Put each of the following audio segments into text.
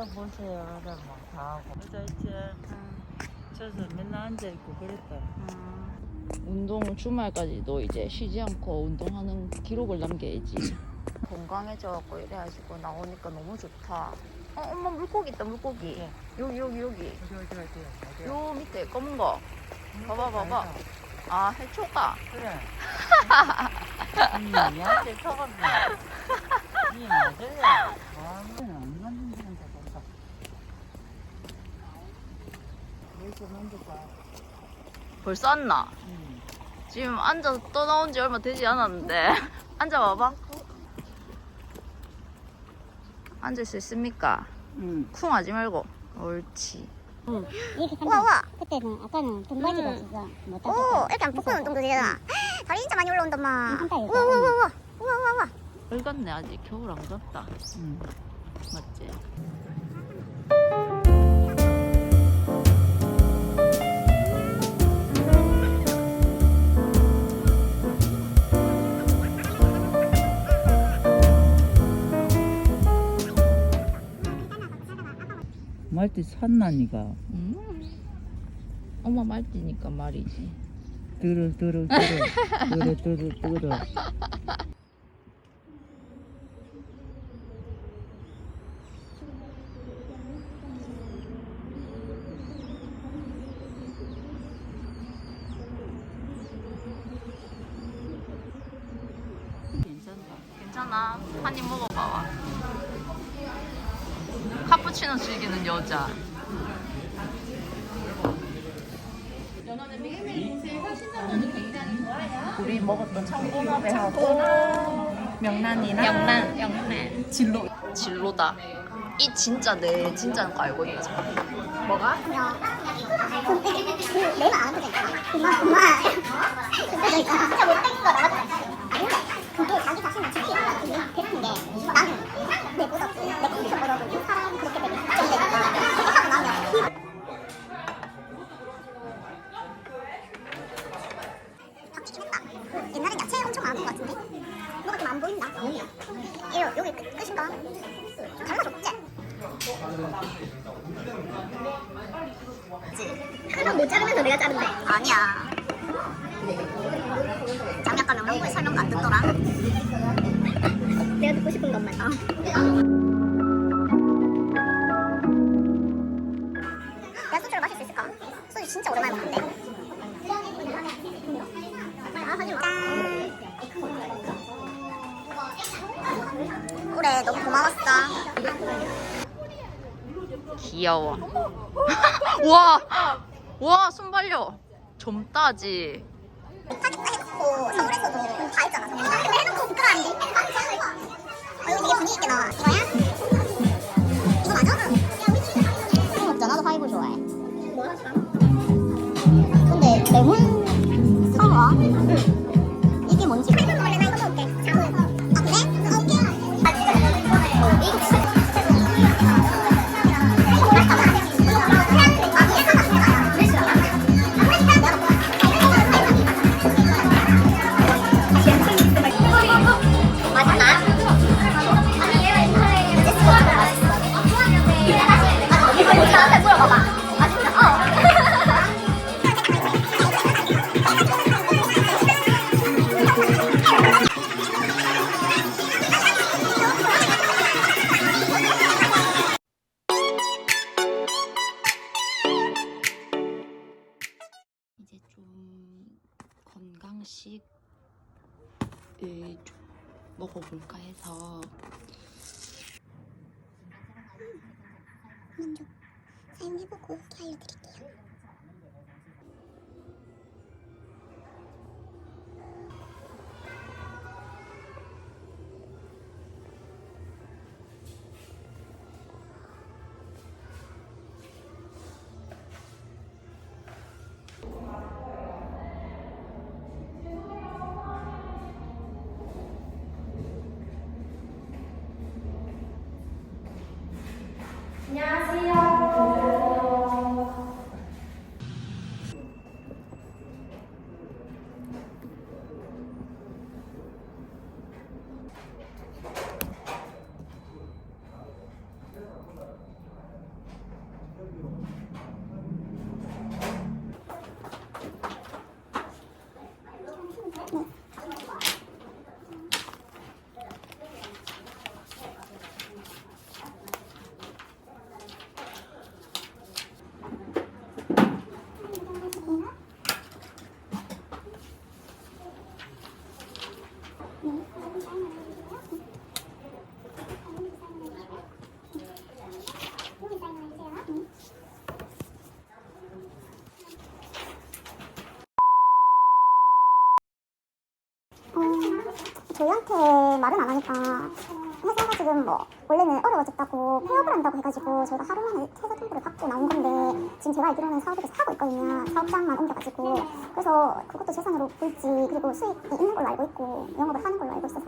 선생님이 서보세요, 걸어보세요, 하면 다 하고. 그래서 이제 저서 맨날 앉아있고 그랬다. 운동 주말까지도 이제 쉬지 않고 운동하는 기록을 남겨야지. 건강해져갖고 이래가지고 나오니까 너무 좋다. 어, 엄마 물고기 있다, 물고기. 네. 여기, 여기, 여기. 어디, 어디, 어디, 어디. 요 밑에 검은 거. 봐봐, 봐봐. 아, 해초가. 그래. 음, 얘한테 속았네. 이 맞아요. 아, 안 만든다는 거 본다. 벌써 왔나? 음. 지금 앉아서 떠나온 지 얼마 되지 않았는데. 앉아봐봐. 앉을 수 있습니까? 음. 쿵 하지 말고. 옳지. 이렇게 우와 우와 그때는 아까는 등받이가 없어서 못 오. 이렇게 안 볶은 운동도 되잖아 다리 진짜 많이 올라온다 마 한달 우와 우와 우와 우와 우와 우와 우와 늙었네, 아직. 겨울 안 갔다. 음. 말띠 산나니가. 음. 엄마 말띠니까 말이지. 들어, 들어, 들어. 들어, 들어, 들어. 괜찮아. 한 입 먹어봐 봐. 카푸치노 즐기는 여자. 우리 먹었던 청고나베하고 명란이랑 명란, 명란. 진로. 진로다. 이 진짜 내 진짜는 거 알고 있다. 뭐가? 내말 안 하는 거 있잖아 그만 그만 근데 진짜 못생긴 거 나왔잖 귀여워. 와! 와, 손발려. 젊다지. 서울에서도 다 했잖아. 해놓고 부끄러운데? 어, 이거 되게 분위기 있게 나와. 좀 먹어볼까 해서 하니까 회사가 지금 뭐 원래는 어려워졌다고 폐업을 한다고 해가지고 저희가 하루 만에 퇴사 통보를 받고 나온 건데 지금 제가 알기로는 사업을 계속 하고 있거든요 사업장만 옮겨가지고 그래서 그것도 재산으로 볼지 그리고 수익이 있는 걸로 알고 있고 영업을 하는 걸로 알고 있어서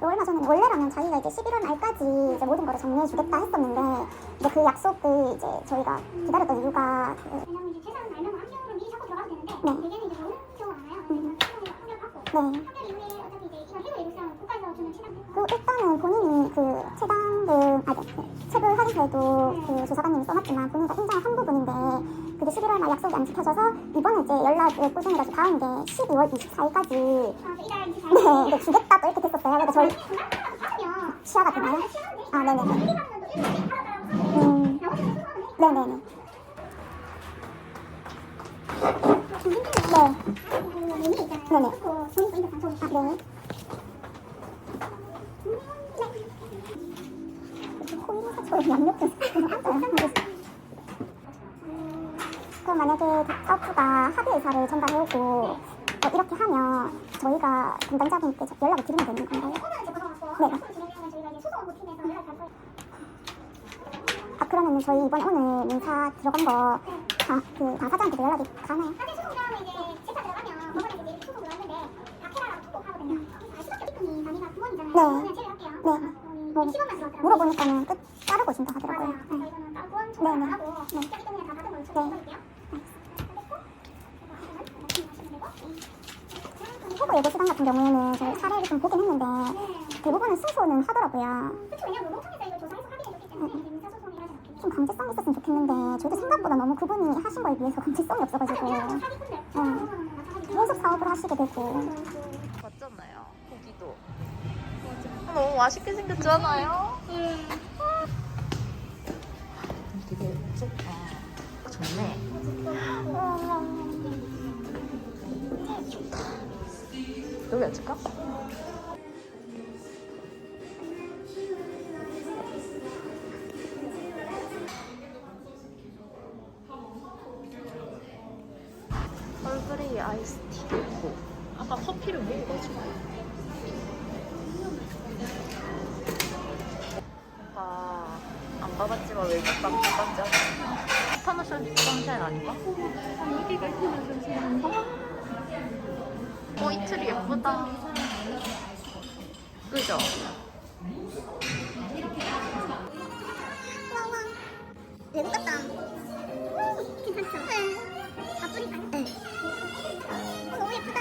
그 얼마 전에 원래라면 자기가 이제 11월 말까지 이제 모든 거를 정리해 주겠다 했었는데 이제 그 약속을 이제 저희가 기다렸던 이유가 그 네. 음. 네. 그 일단은 본인이 그 체당금 아니 그 체불 확인서에도 그 조사관님이 써놨지만 본인이 인정을 한 부분인데 그게 11월 말 약속이 안 지켜져서 이번에 이제 연락을 꾸준해가지고 닿은 게 12월 24일까지 아, 저 이달 24일 네 이제 주겠다 또 이렇게 됐었어요 그래서 저희 취하가 되나요? 아 네네네 미리 받으면 또 1년이 팔아달라고 하고 음. 네네네. 네 그. 네네. 그거 본인 본인 방송 아, 네. 양옆에 그럼 만약에 대가부가 합의 의사를 전달해오고 어, 이렇게 하면 저희가 담당자분께 저- 연락을 드리면 되는 건가요? 네. 아 그러면 저희 이번 오늘 민사 들어간 거 다, 그 당사자한테도 연락이 가나요? 사실 소송 들어가면 이제 재판 들어가면 법원에서 이제 소송 들어왔는데 박해라라고 통보하거든요. 그냥. 네. 뭐, 60원만 들어왔더라고요. 물어보니까는 끝 따르고 준다 하더라고요. 맞아요. 네. 이거는 따로 보험 네, 네. 하고 네. 여기 때문에 다 받은 걸로 네. 처리해드릴게요. 후보 예고 수당 같은 경우에는 저희 사례를 좀 보긴 했는데 대부분은 승소는 하더라고요. 그렇죠. 왜냐면 노동청에서 이거 조사해서 확인해 줬기 때문에 이제 민사소송이 하지 않겠네요. 좀 강제성이 있었으면 좋겠는데 저도 생각보다 너무 그분이 하신 거에 비해서 강제성이 없어가지고. 네. 계속 사업을 하시게 되고. 너무 맛있게 생겼잖아요. 되게 좋다. 좋네. 좋다. 여기 앉을까? 얼그레이 아이스티도 있고 아까 커피를 먹어가지고 선샤인 아닌가? 여기가 선샤인인가? 어, 이틀이 예쁘다. 그죠? 외국 갔다 괜찮죠? 네. 바쁘니까요. 네. 너무 예쁘다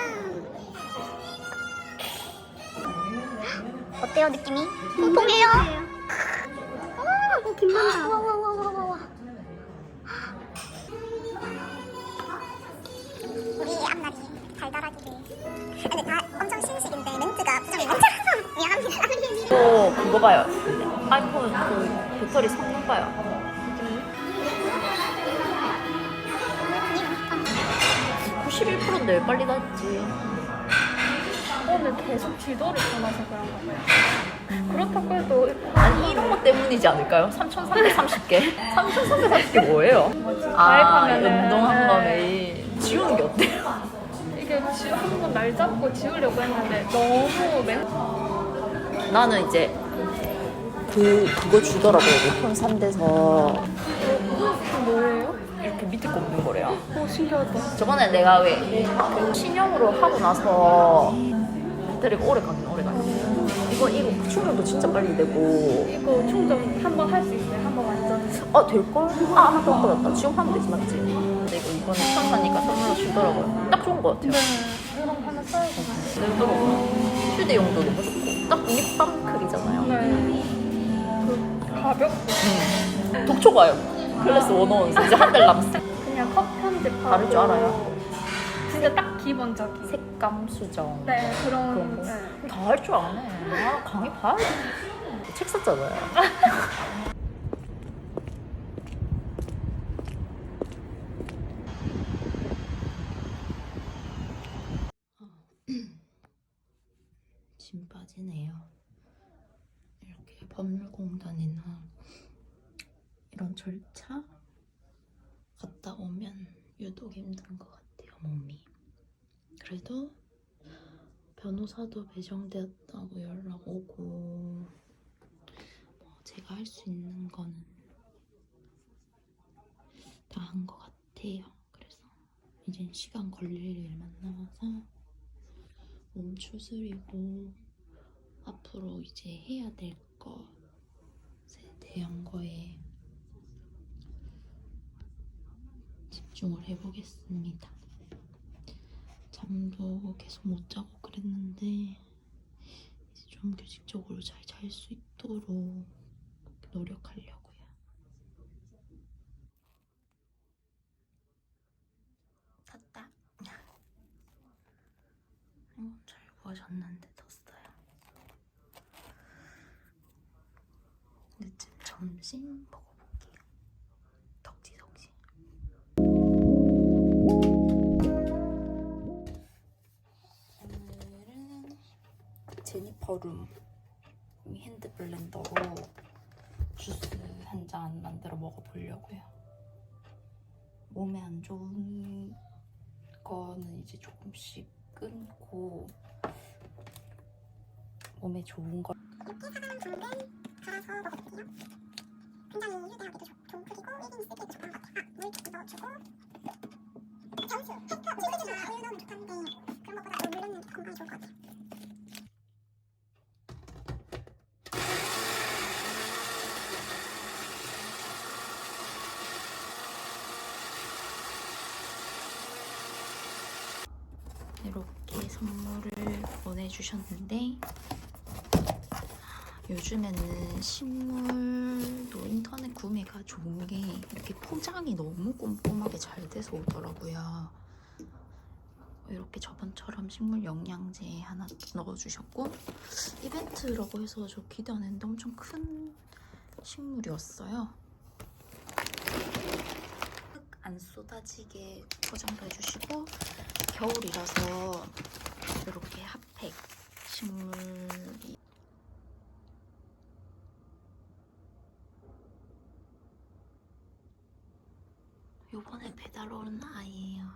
어때요 느낌이? 통통해요? 어, 김만다. 근데 다 엄청 신식인데 멘트가 부정이 많잖아 미안합니다 또 그거 봐요. 아이폰 그 배터리 성능 봐요. 91%인데 왜 빨리 닿지? 오늘 계속 지도를 보면서 그런가 봐요. 그렇다고 해도 아니 이런 것 때문이지 않을까요? 3,330개? 3,330개 뭐예요? 아, 가입하면은- 운동한 거 네. 매일 지우는 게 어때 요? 이게 한번 날 잡고 지우려고 했는데 너무 맨 나는 이제 그 그거 주더라고요. 폰 산데서 뭐예요? 이렇게 밑에 꼽는 거래요. 오 신기하다. 저번에 내가 왜그 신형으로 하고 나서 배터리가 오래 가긴 오래 가요. 이거 이거 충전도 진짜 빨리 되고 이거 충전 한번 할 수 있어요. 한번 완전. 아 될걸? 아더 꺼졌다. 지금 하면 되지 맞지? 근데 이거 이번에 처음 사니까 선물로 주더라고요. 딱 좋은 것 같아요. 네. 이런 거 하나 써야겠다. 네, 휴대 용도 너무 좋고 딱 립밤 크기잖아요. 네. 그 가볍고 음. 독초 봐요. 클래스 원어원 이제 한달 남았어. 그냥 컷 편집하고 다를 줄 알아요. 진짜 딱 기본적인. 색감 수정 네 그런. 그런 거. 네. 다할 줄 아네. 아 강의 봐야 돼. 책 썼잖아요. 짐 빠지네요. 이렇게 법률공단이나 이런 절차 갔다 오면 유독 힘든 것 같아요, 몸이. 그래도 변호사도 배정되었다고 연락 오고 뭐 제가 할 수 있는 거는 다 한 것 같아요. 그래서 이제 시간 걸릴 일만 남아서 몸 추스리고 앞으로 이제 해야 될 것에 대한 거에 집중을 해보겠습니다. 잠도 계속 못 자고 그랬는데 이제 좀 규칙적으로 잘 잘 수 있도록 노력하려고요. 탔다. 이거 잘 구워졌는데 텄어요. 이제쯤 점심 먹어볼게요. 덕지덕지. 오늘은 제니퍼룸 핸드 블렌더로 주스 한 잔 만들어 먹어보려고요. 몸에 안 좋은 거는 이제 조금씩 끊고 몸에 좋은 거 이렇게 사과랑 당근 갈아서 먹어볼게요. 굉장히 휴대하기도 좋고 그리고 1인 쓰기에도 좋은 것 같아요. 아, 물 넣어주고 정수, 햄터, 치즈나 우유 넣으면 좋다는데 그런 것보다 물 넣는 게 건강에 좋을 것 같아요. 이렇게 선물을 보내주셨는데 요즘에는 식물도 인터넷 구매가 좋은 게 이렇게 포장이 너무 꼼꼼하게 잘 돼서 오더라고요. 이렇게 저번처럼 식물 영양제 하나 넣어주셨고 이벤트라고 해서 저 기대 안 했는데 엄청 큰 식물이었어요. 흙안 쏟아지게 포장도 해주시고 겨울이라서 이렇게 핫팩 식물이 요번에 배달 온 아이예요.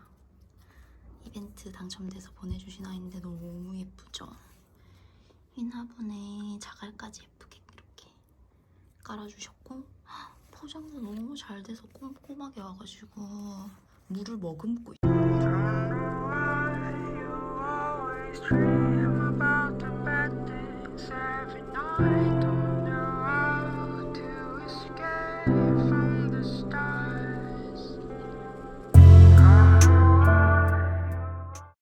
이벤트 당첨돼서 보내주신 아이인데 너무 예쁘죠? 흰 화분에 자갈까지 예쁘게 이렇게 깔아주셨고 헉, 포장도 너무 잘 돼서 꼼꼼하게 와가지고 물을 머금고 있- Dream about